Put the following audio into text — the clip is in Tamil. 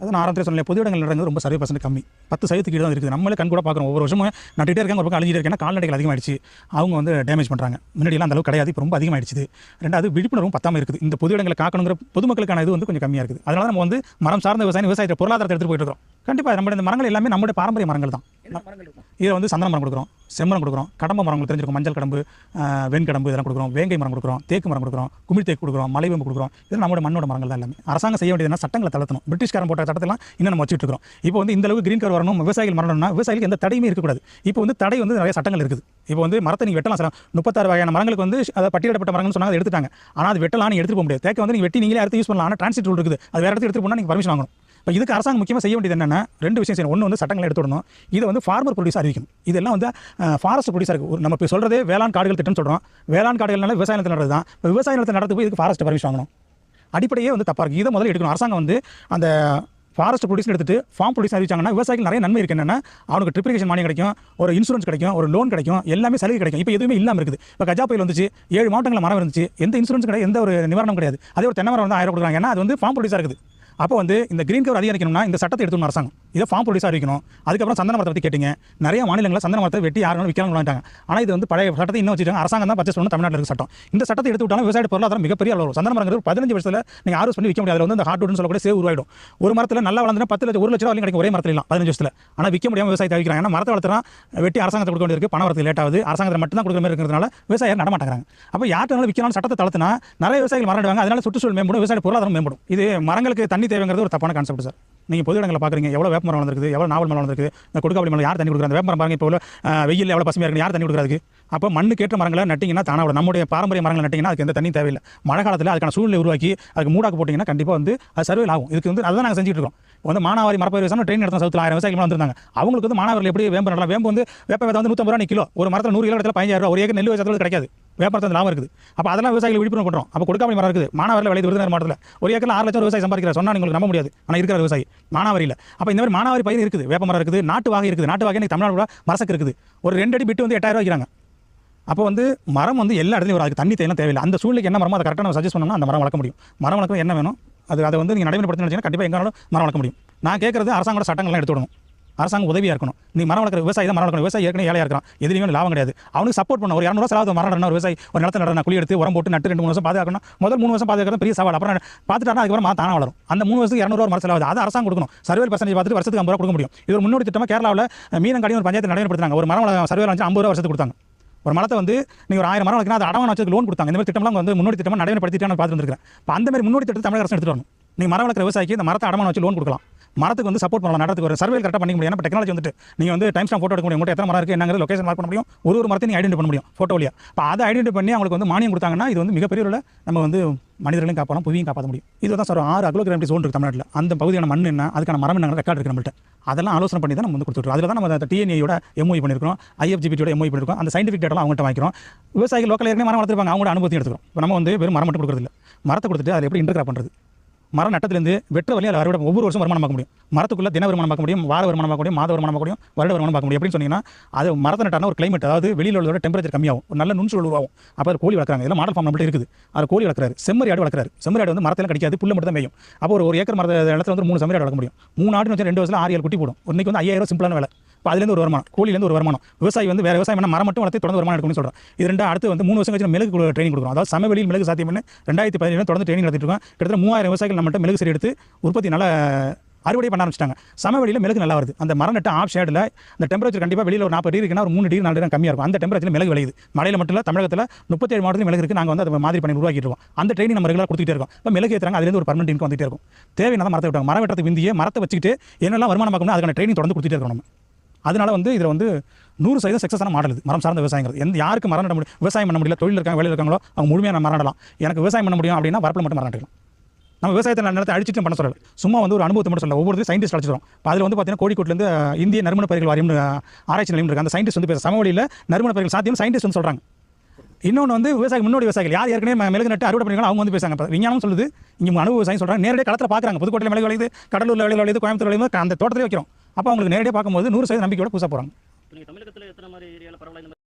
அது நான் ஆரம்பத்தில் சொன்னேன் பொது இடங்கள் நடந்தது ரொம்ப சர்வே பர்சன்ட் கம்மி. பத்து சதவீதத்துக்கு தான் இருக்குது. நம்மளே கண் கூட பார்க்குறோம். ஒவ்வொரு வருஷமும் நட்டுட்டே இருக்காங்க ஒரு பக்கம் அழிஞ்சிட்டே இருக்கேன் கால்நடைகள் அதிகமாகிடுச்சு அவங்க வந்து டேமேஜ் பண்ணுறாங்க முன்னாடியெல்லாம் அந்த அளவுக்கு கிடையாது. இப்போ ரொம்ப அதிகமாகிடுச்சு ரெண்டாவது விழிப்புணர்வும் பத்தாமல் இருக்குது. இந்த பொது இடங்களை காக்கணுங்கிற பொதுமக்களுக்கான இது வந்து கொஞ்சம் கம்மியாக இருக்குது. அதனால நம்ம வந்து மரம் சார்ந்த விவசாயம் விவசாயத்தை பொருளாதாரத்தை எடுத்துகிட்டு போயிட்டு இருக்கோம் கண்டிப்பாக நம்மளுடைய இந்த மரங்கள் எல்லாமே நம்மளுடைய பாரம்பரிய மரங்கள் தான். இதில் வந்து சந்தன மரம் கொடுக்குறோம். செம்மரம் கொடுக்குறோம். கடம்ப மரங்கள் தெரிஞ்சிருக்கும். மஞ்சள் கடம்பு வெண்கடம்பு இதெல்லாம் கொடுக்குறோம். வேங்கை மரம் கொடுக்குறோம். தேக்கு மரம் கொடுக்குறோம். குமிழ் தேக்கு கொடுக்குறோம். மலைவேம்பு கொடுக்குறோம். இதெல்லாம் நம்மளோட மண்ணோட மரங்கள் தான் எல்லாமே. அரசாங்கம் செய்ய வேண்டியதுனா சட்டங்களை தளர்த்தணும். பிரிட்டிஷ்காரன் போட்ட சட்டத்தெல்லாம் இன்னும் நம்ம வச்சுட்டு இருக்கோம் இப்போ வந்து இந்த அளவுக்கு கிரீன் கார் வரணும் விவசாயிகள் மரணம்னா விவசாயிகளுக்கு எந்த தடையுமே இருக்கக்கூடாது இப்போ வந்து தடை வந்து நிறைய சட்டங்கள் இருக்குது. இப்போ வந்து மரத்தை நீங்கள் வெட்டலாம். சார் முப்பத்தாறு வகையான மரங்களுக்கு வந்து அதை பட்டியலிடப்பட்ட மரங்கள்னு சொன்னாங்க அதை எடுத்துட்டாங்க. ஆனால் அது வெட்டலாம் நீங்கள் எடுத்துட்டு போக முடியாது. தேக்க வந்து நீங்கள் வெட்டி நீங்களே அடுத்து யூஸ் பண்ணலாம். ஆனால் டிரான்சிட் ரூல் இருக்குது. அது வேறு இடத்துக்கு எடுத்துகிட்டு போனால் நீங்கள் பர்மிஷன் வாங்கணும். இப்போ இதுக்கு அரசாங்கம் முக்கியமாக செய்ய வேண்டியது என்னென்னா ரெண்டு விஷயம் செய்யணும். ஒன்று வந்து சட்டங்களை எடுத்துடணும் இது இதை வந்து ஃபார்மர் ப்ரொடியூஸ் அறிவிக்கணும். இதெல்லாம் வந்து ஃபாரஸ்ட் ப்ரொடியூஸ் இருக்குது ஒரு நம்ம இப்போ சொல்கிறதே வேளாண் காடுகள் திட்டம் சொல்கிறோம் வேளாண் காடுகள்னால விவசாய நிலத்தில் நடறது தான் இப்போ விவசாய நிலத்தில் நடந்து போய் இதுக்கு ஃபாரஸ்ட் பர்மிஷன் வாங்கணும். அடிப்படையே வந்து தப்பாக இருக்குது இதை முதல்ல எடுக்கணும். அரசாங்கம் வந்து அந்த ஃபாரஸ்ட் ப்ரொடியூஸ் எடுத்துட்டு ஃபார்ம் ப்ரொடியூஸ் அறிவிச்சாங்கன்னா விவசாயிகள் நிறைய நன்மை இருக்கு. என்னன்னா அவனுக்கு ட்ரிப்ளிகேஷன் மானியம் கிடைக்கும் ஒரு இன்சூரன்ஸ் கிடைக்கும் ஒரு லோன் கிடைக்கும் எல்லாமே சலுகை கிடைக்கும். இப்போ எதுவுமே இல்லாமல் இருக்குது. இப்போ கஜா புயல் வந்துச்சு ஏழு மாவட்டங்களில் மரம் இருந்துச்சு எந்த இன்சூரன்ஸ் கிடையாது எந்த ஒரு நிவாரணம் கிடையாது. அதே ஒரு தென்னை மரம் வந்து ஆயிரம் கொடுக்குறாங்க. ஏன்னா அது வந்து ஃபார்ம் ப்ரொடியூஸாக இருக்குது. அப்போ வந்து இந்த கிரீன் கவர் அதிகரிக்கணும்னா இந்த சட்டத்தை எடுத்துக்கணும் அரசாங்கம். இதை ஃபார்ம் ப்ரொடியூஸ் அறிவிக்கணும். அதுக்கப்புறம் சந்தன மரத்தை பற்றி கேட்டிங்க. நிறைய மாநிலங்களில் சந்தன மரத்தை வெட்டி யாரும் விற்கலாம் விளாண்டாங்க ஆனால் இது வந்து பழைய சட்டத்தை இன்னும் வச்சுருக்காங்க அரசாங்கம் தான் பர்ச்சேஸ் பண்ணணும் தமிழ்நாட்டில் இருக்க சட்டம். இந்த சட்டத்தை எடுத்து விட்டாலும் விவசாய பொருளாதாரம் மிகப்பெரிய அளவு சந்தன மரங்கிறது பதினஞ்சு வருஷத்தில் நீங்கள் ஆர்வஸ் பண்ணி விற்க முடியாது. அதில் வந்து அந்த ஹார்ட் வுட்னு சொல்லக்கூடிய சேவ் உருவாயிடும். ஒரு மரத்தில் நல்லா வளர்ந்துனா பத்து லட்சம் ஒரு லட்சம் வரைக்கும் கிடைக்கும். ஒரே மரத்தில் இல்லை பதினஞ்சு வருஷத்தில். ஆனால் விற்க முடியாமல் விவசாயத்தை அழிக்கிறாங்க ஏன்னா மரத்தை வளர்த்துனா வெட்டி அரசாங்கத்தை கொடுக்க வேண்டியிருக்கு. பணம் வரது லேட் ஆகுது. அரசாங்கத்தை மட்டும் தான் கொடுக்குற மாதிரி இருக்கிறதுனால விவசாயம் நடமாட்டாங்க அப்போ யார்கிட்ட விற்கணும் சட்டத்தை தளர்த்தினா நிறைய விவசாயிகள் மரம் அதனால சுற்றுச்சூழல் மேம்படும் விவசாய பொருளாதாரம் மேம்படும். இது மரங்களுக்கு தண்ணி தேவைங்கிறது ஒரு தப்பான கான்செப்ட் சார் நீங்கள் பொது இடங்களை பார்க்குறீங்க எவ்வளோ வேப்ப மரம் வளர்ந்துருக்கு எவ்வளோ நாவல் மரம் வளர்ந்துருக்கு இந்த கொடுக்காப்படி மரம் யார் தண்ணி கொடுக்குறாங்க வேப்ப மரம் பாருங்க இப்போ உள்ள வெயில் எவ்வளோ பசுமையாக இருக்குது யார் தண்ணி கொடுக்குறதுக்கு அப்போ மண்ணுக்கேற்ற மரங்களை நட்டிங்கன்னா தானாக நம்முடைய பாரம்பரிய மரங்களை நட்டிங்கன்னா அதுக்கு எந்த தண்ணி தேவையில்லை. மழை காலத்தில் அதுக்கான சூழ்நிலை உருவாக்கி அதுக்கு மூடாக்கு போட்டிங்கன்னா கண்டிப்பாக வந்து அது சர்வேல் ஆகும். இதுக்கு வந்து அதுதான் நாங்கள் செஞ்சுட்டு இருக்கோம். வந்து மானாவாரி மரப்பயிர் விவசாயம் ட்ரெயின் எடுத்த சவுத்தில் ஆயிரம் விவசாயிகள் வந்திருந்தாங்க. அவங்களுக்கு வந்து மாணவர்கள் எப்படி வேம்பு நடலாம்? வேம்பு வந்து வேப்ப வந்து நூற்றம்பது ரூபா கிலோ. ஒரு மரத்தில் நூறு கிலோ இடத்துல பதினஞ்சாயிரம் ரூபா ஒரு ஏக்கர் நெல் வச்சது கிடைக்காது. வியாபாரத்தில் லாபம் இருக்குது. அப்போ அதெல்லாம் விவசாயிகள் விழிப்புணர்வு பண்ணுறோம் அப்போ கொடுக்காம மரம் இருக்குது. மானாவாரியில் விளையுது விருதுநகர் மாவட்டத்தில். ஒரு ஏக்கரில் ஆறு லட்சம் விவசாயி சம்பாதிக்கிறார். சொன்னால் உங்களுக்கு நம்ப முடியாது. ஆனால் இருக்கிற விவசாயி. மானாவாரியில். அப்போ இந்த மாதிரி மாணவரி பயிர் இருக்குது. வேப்ப மரம் இருக்குது. நாட்டு வாகை இருக்குது. நாட்டு வாகை தமிழ்நாடு மரசக்கு இருக்குது. ஒரு ரெண்டு அடி பிட்டு வந்து எட்டாயிரம் வைக்கிறாங்க அப்போ வந்து மரம் வந்து எல்லா இடத்துலையும் வரும் அதுக்கு தண்ணி தேவையில்லை தேவையில்லை. அந்த சூழ்நிலைக்கு என்ன மரமோ அதை கரெக்டாக நம்ம சஜஸ்ட் பண்ணோம்னா அந்த மரம் வளர்க்க முடியும். மரம் வளர்க்க என்ன வேணும்? அது அதை வந்து நீங்கள் நடைமுறைப்படுத்தினு கண்டிப்பாக எங்கனாலும் மரம் வளர்க்க முடியும். நான் கேட்குறது அரசாங்கோட சட்டங்கள்லாம் எடுத்து விடணும். அரசாங்கம் உதவியாக இருக்கணும். நீ மரம் வளர்க்குற விவசாயி தான் மரம் வளர்க்கணும். விவசாயி ஏற்கனவே ஏழையாக இருக்கிறான். எதுலையுமே லாபம் கிடையாது. அவனுக்கு சப்போர்ட் பண்ண ஒரு இரநூறுவா செலவு மரம் நடனா ஒரு விவசாயி ஒரு நிலத்தை நடன குழி எடுத்து உரம் போட்டு நட்டு ரெண்டு மூணு வருஷம் பாதுகாக்கணும். முதல் மூணு வருஷம் பாதுகாக்கிறது பெரிய சவால். அப்புறம் பார்த்துட்டானா அதுக்கப்புறம் மரம் தானே வளரும். அந்த மூணு வருஷத்துக்கு இரநூறுவா மரம் செலவாகுது. அது அரசாங்கம் கொடுக்கணும். சர்வே பர்சன்டேஜ் பார்த்துட்டு வருஷத்துக்கு ஐம்பது ரூபா கொடுக்க முடியும். இது ஒரு முன்னோடி திட்டமாக கேரளாவில் மீனங்காடி ஒரு பஞ்சாயத்து நடைமுறைப்படுத்தாங்க ஒரு மரம் சர்வே வந்து ஐம்பது ரூபா வருஷத்துக்கு கொடுத்தாங்க. ஒரு மரத்தை வந்து நீங்கள் ஒரு ஆயிரம் மரம் வளர்க்கணும். அது அடமான வச்சு லோன் கொடுத்தாங்க. இந்த மாதிரி திட்டம்லாம் வந்து முன்னோடி திட்டமாக நடைமுறைப்படுத்திட்டு நான் பார்த்து இப்போ அந்த மாதிரி முன்னோடி திட்டத்தை தமிழக அரசு எடுத்துகிட்டு வரணும். நீங்கள் மரம் வளர்க்குற விவசாயிக்கு இந்த மரத்தை அடமான வச்சு லோன் கொடுக்கலாம். மரத்துக்கு வந்து சப்போர்ட் பண்ணலாம். நடத்துக்கு ஒரு சர்வே கரெக்டாக பண்ணிக்க முடியும். இப்போ டெக்னாலஜி வந்துட்டு நீங்கள் வந்து டைம் ஸ்டாம் ஃபோட்டோ எடுக்க முடியும். உங்கள்கிட்ட எத்தனை மரம் இருக்குது என்னங்கிறது லொகேஷன் மார்க் பண்ண முடியும். ஒரு ஒரு மரத்தை நீங்கள் ஐடென்டி பண்ண முடியும் ஃபோட்டோலியா இப்போ அதை ஐடென்டி பண்ணி அவங்களுக்கு வந்து மானியம் கொடுத்தாங்கன்னா இது வந்து மிகப்பெரிய ஒரு நம்ம வந்து மனிதர்களையும் காப்பாற்றலாம் புவியும் காப்பாற்ற முடியும். இதுதான் சார் ஆறு அக்லோ கிராமிட்டி சோன் இருக்குது தமிழ்நாட்டில். அந்த பகுதியான மண் என்ன அதுக்கான மரம் என்ன ரெக்கார்ட் இருக்குது நம்மள்ட்ட. அதெல்லாம் ஆலோசனை பண்ணி தான் நம்ம வந்து கொடுத்துருக்கோம். அதில் தான் நம்ம டிஎன்ஏயோட எம்ஓஇ பண்ணியிருக்கோம் ஐஎஃப்ஜிபியோட எம்ஓஇ பண்ணியிருக்கோம் அந்த சயின்டிஃபிக் டேட்டா அவங்கள்ட்ட வாங்கிக்கிறோம். விவசாயிகள் லோக்கல் ஏற்கனவே மரம் வளர்த்துருப்பாங்க அவங்களோட அனுபவத்தையும் எடுத்துக்கிறோம். இப்போ நம்ம வந்து வெறும் மரம் மட்டும் கொடுக்குறது இல்லை மரத்தை கொடுத்துட்டு அதில் எப்படி இன்டர்கிராப் பண்ணுறது மரம் நட்டத்துலேருந்து வெற்ற வழியாக அதில் அறுவடை ஒவ்வொரு வருஷம் வருமானம் பார்க்க முடியும். மரத்துக்குள்ள தின வருமானம் பார்க்க முடியும் வார வருமானம் பார்க்க முடியும் மாத வருமானம் பார்க்க முடியும் வருட வருமானம் பார்க்க முடியும். எப்படின்னு சொன்னீங்கன்னா அது மரத்தை நட்டான ஒரு கிளைமேட் அதாவது வெளியில் உள்ளதோட டெம்பரேச்சர் கம்மியாகும். ஒரு நல்ல நுண்சூழல் உருவாகும். அப்போ அது கோழி வளர்க்குறாங்க. இதெல்லாம் மாடல் ஃபார்ம் நம்மள்ட்ட இருக்குது. அது கோழி வளர்க்குறாரு. செம்மறி ஆடு வளர்க்குறாரு. செம்மறி ஆடு வந்து மரத்தில் கிடைக்காது புல்ல மட்டும் தான் மேயும். அப்போ ஒரு ஏக்கர் மரத்த இடத்துல வந்து மூணு செம்மறி ஆடு வளர்க்க முடியும். மூணு ஆடு வச்சு ரெண்டு வருஷம் ஆறு ஏழு குட்டி போடும். இன்னைக்கு வந்து ஐயாயிரம் சிம்பிளான வேலை. இப்போ அதுலேருந்து ஒரு வருமானம் கோழிலேருந்து ஒரு வருமானம். விவசாயி வந்து வேறு விவசாயம் பண்ண மரம் மட்டும் வளர்த்து தொடர்ந்து வருமானம் எடுக்கணும்னு சொல்கிறோம் இது ரெண்டு அடுத்து வந்து மூணு வருஷம் கழிச்சு மிளகு ட்ரைனிங் கொடுக்குறோம். அதாவது சமவெளியில் மிளகு சாத்தியம் பண்ணி ரெண்டாயிரத்தி பதினேழு தொடர்ந்து ட்ரைனிங் நடத்திட்டு இருக்கோம். கிட்டத்தட்ட மூவாயிரம் விவசாயிகள் நம்மகிட்ட மிளகு சரி எடுத்து உற்பத்தி நல்லா அறுவடை பண்ண ஆரம்பிச்சிட்டாங்க. சமவெளியில் மிளகு நல்லா வருது. அந்த மரம் நட்ட ஆஃப் ஷேடில் அந்த டெம்பரேச்சர் கண்டிப்பாக வெளியில் ஒரு நாற்பது டிகிரி இருக்குன்னா ஒரு மூணு டிகிரி நாலு டிகிரி கம்மியாக இருக்கும். அந்த டெம்பரேச்சர் மிளகு விளையுது. மலையில் மட்டும் இல்லை தமிழகத்தில் முப்பத்தேழு மாவட்டத்தில் மிளகு இருக்குது நாங்கள் வந்து அதை மாதிரி பண்ணி உருவாக்கிட்டு இருக்கோம். அந்த ட்ரைனிங் நம்ம ரெகுலாக கொடுத்துட்டே இருக்கோம். இப்போ மிளகு ஏற்றுறாங்க அதுலேருந்து ஒரு பர்மனெண்ட் இன்கம் வந்துட்டே இருக்கும். தேவையான மரத்தை விட்டாங்க. மரம் வெட்டுறதுக்கு விந்தியே மரத்தை வச்சுக்கிட்டு என்னெல்லாம் வருமானம் பார்க்கணும் அதுக்கான ட்ரைனிங் தொடர்ந்து கொடுத்துட்டே இருக்கணும் நம்ம. அதனால வந்து இதில் வந்து நூறு சதவீதம் சக்ஸஸான மாடல் இது. மரம் சார்ந்த விவசாயங்கிறது. எந்த யாருக்கு மரம் நட முடியும்? விவசாயம் பண்ண முடியல தொழில் இருக்காங்க வேலையில் இருக்காங்களோ அவங்க முழுமையாக மரம் நடலாம் எனக்கு விவசாயம் பண்ண முடியும் அப்படின்னா வரப்பில் மட்டும் மரம் நம்ம விவசாயத்தை நிலத்தை அழிச்சிட்டு பண்ண சொல்லல. சும்மா வந்து ஒரு அனுபவத்தை மட்டும் சொல்லல. ஒவ்வொரு சயின்டிஸ்ட் அழைச்சிடும் இப்போ அதில் வந்து பார்த்தீங்கன்னா கோழிக்கோட்டிலேருந்து இந்திய நறுமண பயிர்கள் வாரியம் ஆராய்ச்சி நிலையம் இருக்குது அந்த சயின்டிஸ்ட் வந்து பேச சமவெளியில் நறுமண பயிர்கள் சாத்தியம் சயின்டிஸ்ட் வந்து சொல்கிறாங்க இன்னொன்று வந்து விவசாயி முன்னோடி விவசாயிகள். யார் ஏற்கனவே மிளகு நட்டு அறுவடை பண்ணிக்கலாம் அவங்க வந்து பேசாங்க இப்போ விஞ்ஞானம் சொல்லுது. இங்கே அனுபவ விவசாயம் சொல்கிறாங்க நேரடியாக களத்தில் பார்க்குறாங்க புதுக்கோட்டையில் மிளகு விளையுது கடலூரில் விளையுது விளையுது கோயம்புத்தூர் விளையுது அந்த தோட்டத்திலே வைக்கிறோம். அப்போ அவங்களுக்கு நேரடியாக பார்க்கும்போது நூறு சதவீதம் நம்பிக்கையோட புதுசாக போகிறாங்க